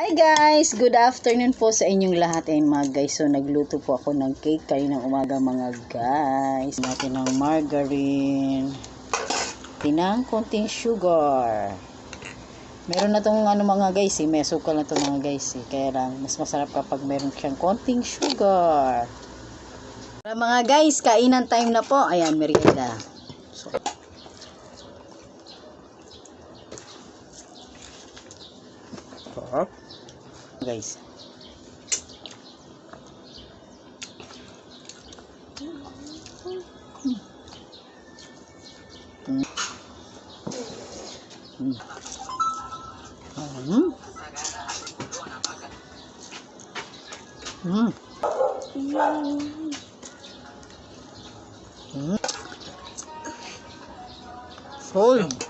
Hi guys! Good afternoon po sa inyong lahat ay mga guys. So nagluto po ako ng cake kaninang umaga mga guys. Natin ng margarine. Tinang konting sugar. Meron na tong ano mga guys eh. May sukal na to mga guys eh. Kaya lang mas masarap kapag meron siyang konting sugar. Para mga guys, kainan time na po. Ayan, merienda. Guys. Mm. Mm. Mm. Mm. Mm. Full.